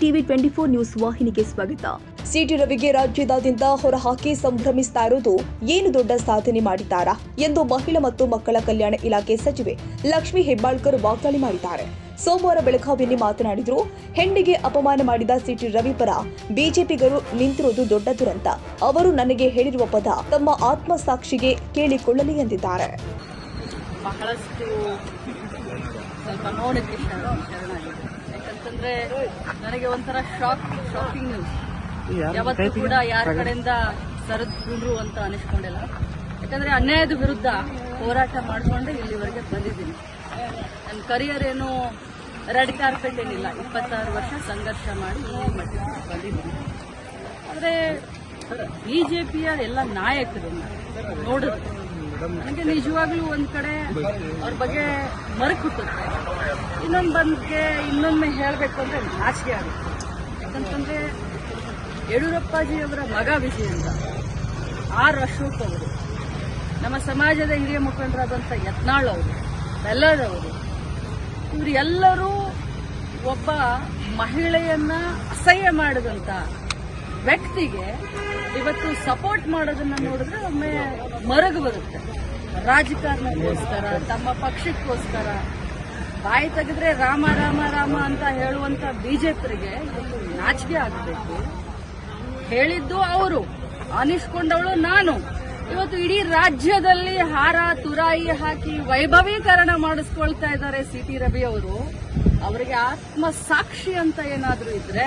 TV twenty four news ವಾಹಿನಿಗೆ ಸ್ವಾಗತ. City ರವಿಗೆ ರಾಜ್ಯದಾದ್ಯಂತ ಹೊರಹಾಕಿ ಸಂಭ್ರಮಿಸ್ತಾ ಇರುವುದು ಏನು ದೊಡ್ಡ ಸಾಧನೆ ಮಾಡಿದ್ದಾರಾ ಎಂದು ಮಹಿಳಾ ಮತ್ತು ಮಕ್ಕಳ ಕಲ್ಯಾಣ ಇಲಾಖೆ ಸಚಿವೆ ಲಕ್ಷ್ಮಿ ಹೆಬ್ಬಾಳ್ಕರ್ ವಾಗ್ದಾಳಿ ಮಾಡಿದ್ದಾರೆ. ಸೋಮವಾರ ಬೆಳಗಾವಿಯಲ್ಲಿ ಮಾತನಾಡಿದ್ರು ಹೆಣ್ಣಿಗೆ ಅಪಮಾನ ಮಾಡಿದ ಸಿಟಿ ರವಿ ಪರ ಬಿಜೆಪಿಗರು ನಿಂತಿರುವುದು ದೊಡ್ಡ ದುರಂತ. ಅವರು ನನಗೆ ಹೇಳಿರುವ ಪದ ತಮ್ಮ ಆತ್ಮಸಾಕ್ಷಿಗೆ ಕೇಳಿಕೊಳ್ಳಲಿ ಎಂದಿದ್ದಾರೆ. ಬಹಳಷ್ಟು ಯಾಕಂತಂದ್ರೆ ನನಗೆ ಒಂಥರ ಶಾಕ್ ಶಾಕಿಂಗ್ ನ್ಯೂಸ್ ಯಾವತ್ತೂ ಕೂಡ ಯಾರ ಕಡೆಯಿಂದ ಸರಿದ್ರು ಅಂತ ಅನಿಸ್ಕೊಂಡಿಲ್ಲ. ಯಾಕಂದ್ರೆ ಅನ್ಯಾಯದ ವಿರುದ್ಧ ಹೋರಾಟ ಮಾಡಿಕೊಂಡು ಇಲ್ಲಿವರೆಗೆ ಬಂದಿದ್ದೀನಿ. ನನ್ನ ಕರಿಯರ್ ಏನು ರೆಡ್ ಕಾರ್ಪೆಟ್ ಏನಿಲ್ಲ ಇಪ್ಪತ್ತಾರು ವರ್ಷ ಸಂಘರ್ಷ ಮಾಡಿ ಬಂದಿದ್ದೀನಿ. ಆದರೆ ಬಿಜೆಪಿಯ ಎಲ್ಲ ನಾಯಕರನ್ನ ನೋಡಿದ್ರೆ ನನಗೆ ನಿಜವಾಗ್ಲೂ ಒಂದ್ ಕಡೆ ಅವ್ರ ಬಗ್ಗೆ ಮರಕ್ ಹುಟ್ಟುತ್ತೆ. ಇನ್ನೊಂದ್ ಬಂದ್ಗೆ ಇನ್ನೊಮ್ಮೆ ಹೇಳ್ಬೇಕು ಅಂದ್ರೆ ನಾಚಿಕೆ ಆಗುತ್ತೆ. ಯಾಕಂತಂದ್ರೆ ಯಡಿಯೂರಪ್ಪಾಜಿಯವರ ಮಗ ವಿಜಯೇಂದ್ರ ಆರ್ ಅಶೋಕ್ ಅವರು, ನಮ್ಮ ಸಮಾಜದ ಹಿರಿಯ ಮುಖಂಡರಾದಂಥ ಯತ್ನಾಳ್ ಅವರು ಬೆಲ್ಲದವರು ಇವರು ಎಲ್ಲರೂ ಒಬ್ಬ ಮಹಿಳೆಯನ್ನ ಅಸಹ್ಯ ಮಾಡಿದಂತ ವ್ಯಕ್ತಿಗೆ ಇವತ್ತು ಸಪೋರ್ಟ್ ಮಾಡೋದನ್ನ ನೋಡಿದ್ರೆ ಒಮ್ಮೆ ಮರಗು ಬರುತ್ತೆ. ರಾಜಕಾರಣಕ್ಕೋಸ್ಕರ, ತಮ್ಮ ಪಕ್ಷಕ್ಕೋಸ್ಕರ, ಬಾಯಿ ತೆಗೆದ್ರೆ ರಾಮ ರಾಮ ರಾಮ ಅಂತ ಹೇಳುವಂತ ಇವತ್ತು ನಾಚಿಕೆ ಆಗಬೇಕು. ಹೇಳಿದ್ದು ಅವರು, ಅನಿಸ್ಕೊಂಡವಳು ನಾನು. ಇವತ್ತು ಇಡೀ ರಾಜ್ಯದಲ್ಲಿ ಹಾರ, ತುರಾಯಿ ಹಾಕಿ ವೈಭವೀಕರಣ ಮಾಡಿಸ್ಕೊಳ್ತಾ ಇದ್ದಾರೆ ಸಿ ರವಿ ಅವರು. ಅವರಿಗೆ ಆತ್ಮ ಸಾಕ್ಷಿ ಅಂತ ಏನಾದರೂ ಇದ್ರೆ